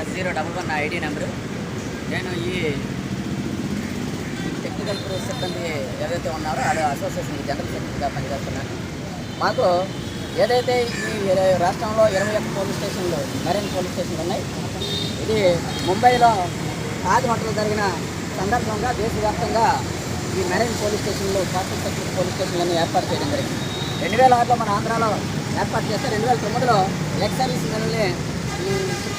Yes zero double one నా ID number నేను ఈ టెక్నికల్ ప్రూఫ్ సిబ్బంది ఏదైతే ఉన్నారో అది అసోసియేషన్ జనరల్ సెక్రటరీగా పనిచేస్తున్నాను. మాకు ఏదైతే ఈ రాష్ట్రంలో ఇరవై ఒక్క పోలీస్ స్టేషన్లు మరిన్ని పోలీస్ స్టేషన్లు ఉన్నాయి ఇది ముంబైలో తాజ్ జరిగిన సందర్భంగా దేశవ్యాప్తంగా ఈ మెరైన్ పోలీస్ స్టేషన్లు కాస్టల్ సెక్యూరిటీ పోలీస్ స్టేషన్లను ఏర్పాటు చేయడం జరిగింది. రెండు వేల ఆరులో మన ఆంధ్రాలో ఏర్పాటు చేస్తే రెండు వేల తొమ్మిదిలో ఎక్స్ సర్వీస్ ఈ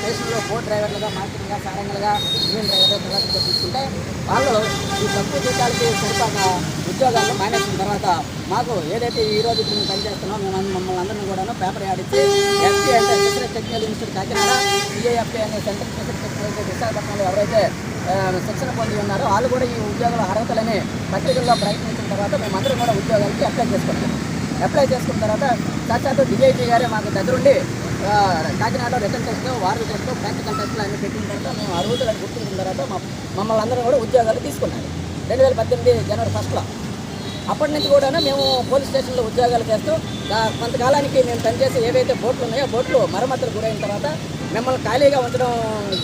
దేశంలో బోట్ డ్రైవర్లుగా మార్కెట్గా సారంగులుగా ఇంజిన్ డ్రైవర్గా ప్రదర్శనగా తీసుకుంటే వాళ్ళు ఈ తక్కువ జీతాలకి సరిపడ ఉద్యోగాలను మానేసిన తర్వాత మాకు ఏదైతే ఈ రోజు మేము పనిచేస్తున్నామో మేము మమ్మల్ని అందరినీ కూడా పేపర్ ఆడిచ్చి ఎఫ్టీ అంటే fisheries technical institute Kakinada CAFT అనే సెంట్రల్ ఫిషరీస్ టెక్నాలజీ విశాఖపట్నంలో ఎవరైతే శిక్షణ పొంది ఉన్నారో వాళ్ళు కూడా ఈ ఉద్యోగాల అర్హతలని పత్రికల్లో ప్రయత్నించిన తర్వాత మేమందరం కూడా ఉద్యోగాలకి అప్లై చేసుకుంటాం అప్లై చేసుకున్న తర్వాత సాక్షాత్తు డిఐజీ గారే మాకు దగ్గరుండి కాకినాడలో రిటర్న్ టెస్ట్ వారం టెస్ట్ ప్రాక్టికల్ టెస్ట్లు అన్ని పెట్టిన తర్వాత మేము ఆ అర్హతలను గుర్తించిన తర్వాత మా మమ్మల్ని అందరం కూడా ఉద్యోగాలు తీసుకున్నారు. రెండు వేల పద్దెనిమిది జనవరి ఫస్ట్లో అప్పటి నుంచి కూడా మేము పోలీస్ స్టేషన్లో ఉద్యోగాలు చేస్తూ కొంతకాలానికి మేము పనిచేసే ఏవైతే బోట్లు ఉన్నాయో బోట్లు మరమ్మతులు గురైన తర్వాత మిమ్మల్ని ఖాళీగా ఉంచడం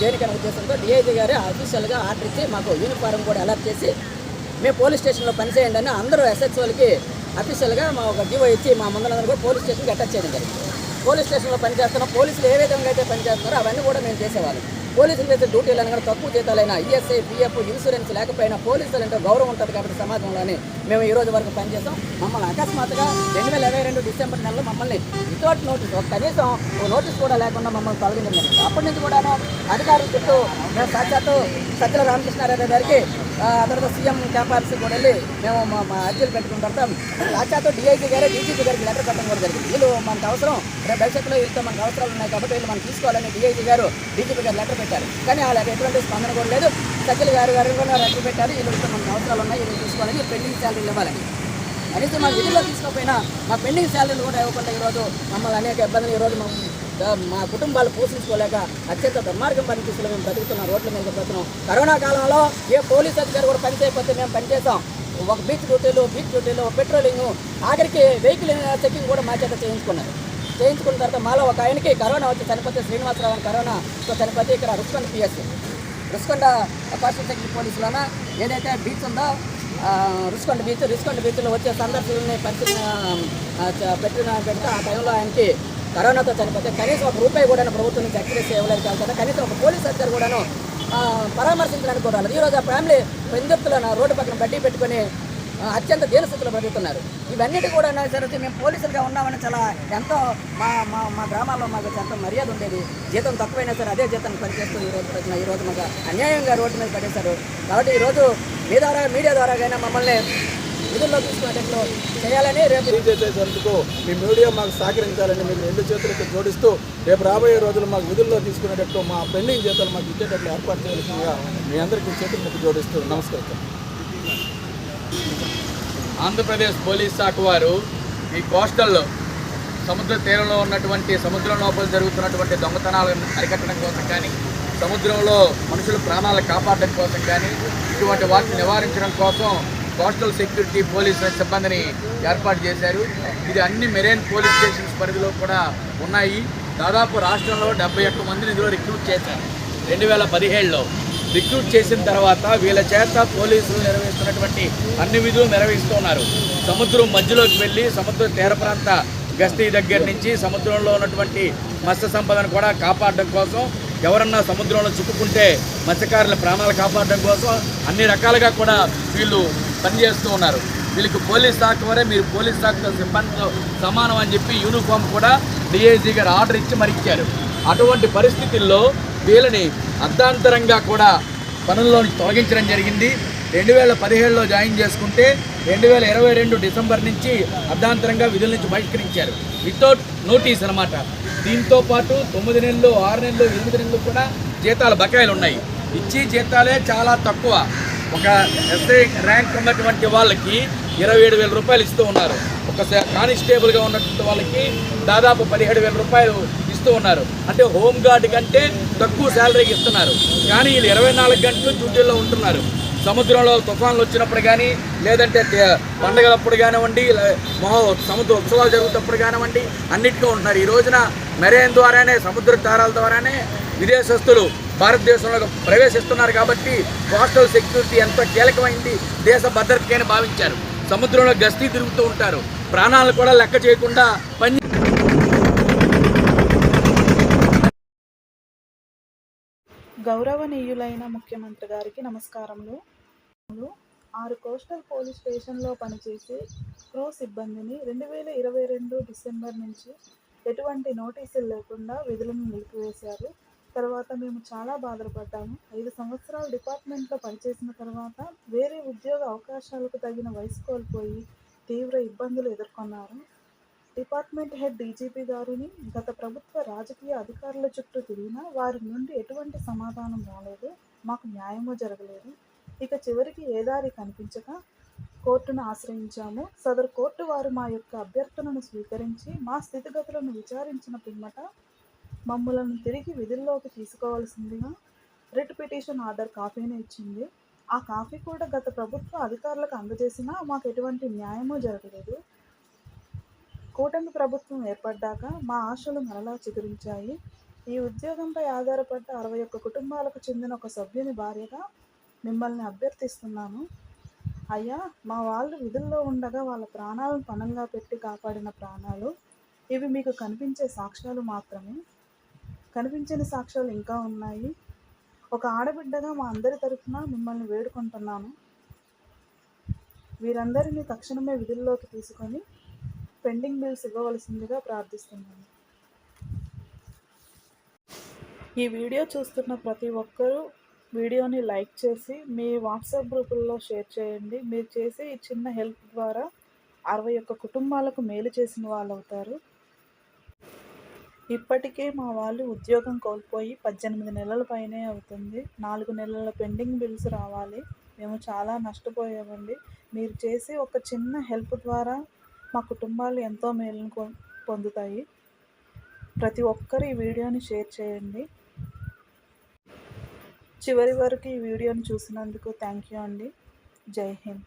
దేనికనే ఉద్దేశంతో డిఐజీ గారు అఫీషియల్గా ఆర్డర్ ఇచ్చి మాకు యూనిఫారం కూడా అలర్ట్ చేసి మేము పోలీస్ స్టేషన్లో పనిచేయండి అని అందరూ ఎస్హెచ్ఓలకి అఫీషియల్గా మా ఒక జీవో ఇచ్చి మా ముందరందరూ కూడా పోలీస్ స్టేషన్కి అటాచ్ చేయడం జరిగింది. పోలీస్ స్టేషన్లో పనిచేస్తున్న పోలీసులు ఏ విధంగా అయితే పనిచేస్తున్నారో అవన్నీ కూడా మేము చేసేవాళ్ళం. పోలీసులు చేసే డ్యూటీలను కూడా తక్కువ జీతాలైన ఈఎస్ఐ పిఎఫ్ ఇన్సూరెన్స్ లేకపోయినా పోలీసులు అంటే గౌరవం ఉంటుంది కాబట్టి సమాజంలోని మేము ఈ రోజు వరకు పనిచేస్తాం మమ్మల్ని అకస్మాత్తుగా రెండు వేల ఇరవై రెండు డిసెంబర్ నెలలో మమ్మల్ని వితౌట్ నోటీస్ ఒక కనీసం ఓ నోటీస్ కూడా లేకుండా మమ్మల్ని తొలగించడం జరిగింది. అప్పటి నుంచి కూడాను అధికారులు చుట్టూ మేము సాక్షాత్తు సత్యల రామకృష్ణారెడ్డి గారికి తర్వాత సీఎం క్యాంప్ ఆఫీస్కి కూడా వెళ్ళి మేము మా మా అర్జీలు పెట్టుకున్న తర్వాత సాక్షాత్తు డిఐజీ గారే డీజీపీ గారికి లెటర్ పెట్టడం కూడా జరిగింది. వీళ్ళు మనకు అవసరం. రేపు భవిష్యత్తులో వీళ్ళతో మనకు అవసరాలు ఉన్నాయి కాబట్టి వీళ్ళు మనం తీసుకోవాలని డిఐజీ గారు డీజీపీ గారు లెటర్ పెట్టారు. కానీ వాళ్ళకి ఎటువంటి స్పందన కూడా లేదు. సజ్జల గారు గారు కూడా లెటర్ పెట్టారు. వీళ్ళతో మనకు అవసరాలు ఉన్నాయి వీళ్ళు తీసుకోవాలని పెండింగ్ శాలరీలు ఇవ్వాలని. కనీసం మా విధుల్లో తీసుకోకపోయినా మా పెండింగ్ శాలరీలు కూడా ఇవ్వకుండా ఈరోజు మమ్మల్ని అనేక ఇబ్బందులు ఈరోజు మా కుటుంబాలు పోషించుకోలేక అత్యంత దుర్మార్గం పనిచేస్తున్న మేము బతుకుతున్నాం. రోడ్ల మీద బ్రతున్నాం కరోనా కాలంలో ఏ పోలీస్ అధికారి కూడా పనిచేయకపోతే మేము పనిచేసాం ఒక బీచ్ డ్యూటీలు బీచ్ డ్యూటీలు పెట్రోలింగ్ ఆఖరికి వెహికల్ చెకింగ్ కూడా మా చేత చేయించుకున్నారు. చేయించుకున్న తర్వాత మాలో ఒక ఆయనకి కరోనా వచ్చి చనిపోతే శ్రీనివాసరావు అని కరోనా చనిపోతే ఇక్కడ Rushikonda PS. Rushikonda personal security పోలీసులోన? ఏదైతే బీచ్ ఉందో ఆ, రుస్కొండ బీచ్ రుస్కొండ బీచ్లో వచ్చే సందర్శకుల్ని పరిశీలన పెట్టిన పెడితే ఆ టైంలో ఆయనకి కరోనాతో చనిపోతే కనీసం ఒక రూపాయి కూడా ప్రభుత్వం నుంచి ఎక్స్ప్రెస్ ఇవ్వలేదు కాకుండా కనీసం ఒక పోలీస్ అధికారి కూడాను పరామర్శించడానికి కూడా ఈరోజు ఆ ఫ్యామిలీ పెందుర్తులో రోడ్డు పక్కన బడ్డీ పెట్టుకొని అత్యంత దీనస్థితిలో బతుకుతున్నారు ఇవన్నిటి కూడా సరే మేము పోలీసులుగా ఉన్నామని చాలా ఎంతో మా మా మా గ్రామాల్లో మాకు ఎంతో మర్యాద ఉండేది. జీతం తక్కువైనా సరే అదే జీతం పనిచేస్తూ ఈ రోజు ఈరోజు ఈ రోజు మాకు అన్యాయంగా రోడ్డు మీద పడేశారు. కాబట్టి ఈరోజు మీ ద్వారా మీడియా ద్వారాగైనా మమ్మల్ని విధుల్లో తీసుకునేటట్లు చేయాలని రేపు చేసేందుకు మీ మీడియా మాకు సహకరించాలని మీకు రెండు చేతులకి జోడిస్తూ రేపు రాబోయే రోజులు మాకు విధుల్లో తీసుకునేటట్టు మా పెండింగ్ జీతాలు మాకు ఇచ్చేటట్లు ఏర్పాటు చేయాల్సిందిగా మీ అందరికీ చేతులకు జోడిస్తూ నమస్కారం ఆంధ్రప్రదేశ్ పోలీస్ శాఖ వారు ఈ కోస్టల్లో సముద్ర తీరంలో ఉన్నటువంటి సముద్రం లోపల జరుగుతున్నటువంటి దొంగతనాలను అరికట్టడం కోసం కానీ సముద్రంలో మనుషుల ప్రాణాలను కాపాడడం కోసం కానీ ఇటువంటి వాటిని నివారించడం కోసం కోస్టల్ సెక్యూరిటీ పోలీస్ సిబ్బందిని ఏర్పాటు చేశారు. ఇది అన్ని మెరైన్ పోలీస్ స్టేషన్స్ పరిధిలో కూడా ఉన్నాయి. దాదాపు రాష్ట్రంలో డెబ్బై ఒక్క మందిని ఇందులో రిక్రూట్ చేశారు. రెండు వేల పదిహేడులో రిక్రూట్ చేసిన తర్వాత వీళ్ళ చేత పోలీసులు నిర్వహిస్తున్నటువంటి అన్ని విధులు నిర్వహిస్తున్నారు. సముద్రం మధ్యలోకి వెళ్ళి సముద్ర తీర ప్రాంత గస్తీ దగ్గర నుంచి సముద్రంలో ఉన్నటువంటి మత్స్య సంపదను కూడా కాపాడడం కోసం ఎవరన్నా సముద్రంలో చిక్కుకుంటే మత్స్యకారుల ప్రాణాలు కాపాడడం కోసం అన్ని రకాలుగా కూడా వీళ్ళు పనిచేస్తూ ఉన్నారు. వీళ్ళకి పోలీస్ శాఖ వరే మీరు పోలీస్ శాఖ సిబ్బందితో సమానం అని చెప్పి యూనిఫామ్ కూడా డిఐజీ గారు ఆర్డర్ ఇచ్చి మరిచ్చారు అటువంటి పరిస్థితుల్లో వీళ్ళని అర్ధాంతరంగా కూడా పనుల్లో నుంచి తొలగించడం జరిగింది. రెండు వేల పదిహేడులో జాయిన్ చేసుకుంటే రెండు వేల ఇరవై రెండు డిసెంబర్ నుంచి అర్ధాంతరంగా విధుల నుంచి బహిష్కరించారు. వితౌట్ నోటీస్ అనమాట దీంతో పాటు తొమ్మిది నెలలు ఆరు నెలలు ఎనిమిది నెలలు కూడా జీతాలు బకాయిలు ఉన్నాయి. ఇచ్చి జీతాలే చాలా తక్కువ. ఒక ఎస్ఐ ర్యాంక్ ఉన్నటువంటి వాళ్ళకి ఇరవై ఏడు వేల రూపాయలు ఇస్తూ ఉన్నారు. ఒక కానిస్టేబుల్గా ఉన్నటువంటి వాళ్ళకి దాదాపు పదిహేడు వేల రూపాయలు ఇస్తూ ఉన్నారు. అంటే హోంగార్డ్ కంటే తక్కువ శాలరీకి ఇస్తున్నారు. కానీ వీళ్ళు ఇరవై నాలుగు గంటలు డ్యూటీల్లో ఉంటున్నారు. సముద్రంలో తుఫాన్లు వచ్చినప్పుడు కానీ లేదంటే పండగలప్పుడు కానివ్వండి మహో సముద్ర ఉత్సవాలు జరుగుతున్నప్పుడు కానివ్వండి అన్నిటికీ ఉంటున్నారు. ఈ రోజున మెరైన్ ద్వారానే సముద్ర తారాల ద్వారానే విదేశస్తులు భారతదేశంలో ప్రవేశిస్తున్నారు కాబట్టి కోస్టల్ సెక్యూరిటీ ఎంతో కీలకమైంది దేశ భద్రతకైనా భావించారు. సముద్రంలో గస్తీ తిరుగుతూ ఉంటారు. ప్రాణాలు కూడా లెక్క చేయకుండా పని గౌరవనీయులైన ముఖ్యమంత్రి గారికి నమస్కారములు. ఆరు కోస్టల్ పోలీస్ స్టేషన్లో పనిచేసే క్రూ సిబ్బందిని రెండు వేల ఇరవై రెండు డిసెంబర్ నుంచి ఎటువంటి నోటీసులు లేకుండా విధులను నిలిపివేశారు. తర్వాత మేము చాలా బాధపడ్డాము. ఐదు సంవత్సరాలు డిపార్ట్మెంట్లో పనిచేసిన తర్వాత వేరే ఉద్యోగ అవకాశాలకు తగిన వయసు కోల్పోయి తీవ్ర ఇబ్బందులు ఎదుర్కొన్నారు. డిపార్ట్మెంట్ హెడ్ డీజీపీ గారిని గత ప్రభుత్వ రాజకీయ అధికారుల చుట్టూ తిరిగినా వారి నుండి ఎటువంటి సమాధానం రాలేదు. మాకు న్యాయమూ జరగలేదు. ఇక చివరికి ఏ దారి కనిపించక కోర్టును ఆశ్రయించాము. సదరు కోర్టు వారు మా యొక్క అభ్యర్థనను స్వీకరించి మా స్థితిగతులను విచారించిన పిమ్మట మమ్మలను తిరిగి విధుల్లోకి తీసుకోవాల్సిందిగా రిట్ పిటిషన్ ఆర్డర్ కాపీని ఇచ్చింది. ఆ కాపీ కూడా గత ప్రభుత్వ అధికారులకు అందజేసినా మాకు ఎటువంటి న్యాయమూ జరగలేదు. కూటమి ప్రభుత్వం ఏర్పడ్డాక మా ఆశలు మరలా చిగురించాయి. ఈ ఉద్యోగంపై ఆధారపడ్డ అరవై ఒక్క కుటుంబాలకు చెందిన ఒక సభ్యుని భార్యగా మిమ్మల్ని అభ్యర్థిస్తున్నాను. అయ్యా మా వాళ్ళు విధుల్లో ఉండగా వాళ్ళ ప్రాణాలను పణంగా పెట్టి కాపాడిన ప్రాణాలు. ఇవి మీకు కనిపించే సాక్ష్యాలు మాత్రమే. కనిపించని సాక్ష్యాలు ఇంకా ఉన్నాయి. ఒక ఆడబిడ్డగా మా అందరి తరఫున మిమ్మల్ని వేడుకుంటున్నాను. వీరందరినీ తక్షణమే విధుల్లోకి తీసుకొని పెండింగ్ బిల్స్ ఇవ్వవలసిందిగా ప్రార్థిస్తున్నాను. ఈ వీడియో చూస్తున్న ప్రతి ఒక్కరూ వీడియోని లైక్ చేసి మీ వాట్సాప్ గ్రూపుల్లో షేర్ చేయండి. మీరు చేసే ఈ చిన్న హెల్ప్ ద్వారా అరవై ఒక్క కుటుంబాలకు మేలు చేసిన వాళ్ళు అవుతారు ఇప్పటికే మా వాళ్ళు ఉద్యోగం కోల్పోయి పద్దెనిమిది నెలల పైనే అవుతుంది. నాలుగు నెలల పెండింగ్ బిల్స్ రావాలి. మేము చాలా నష్టపోయామండి. మీరు చేసే ఒక చిన్న హెల్ప్ ద్వారా మా కుటుంబాలు ఎంతో మేలును పొందుతాయి. ప్రతి ఒక్కరు ఈ వీడియోని షేర్ చేయండి. చివరి వరకు ఈ వీడియోని చూసినందుకు థ్యాంక్ యూ అండి. జై హింద్.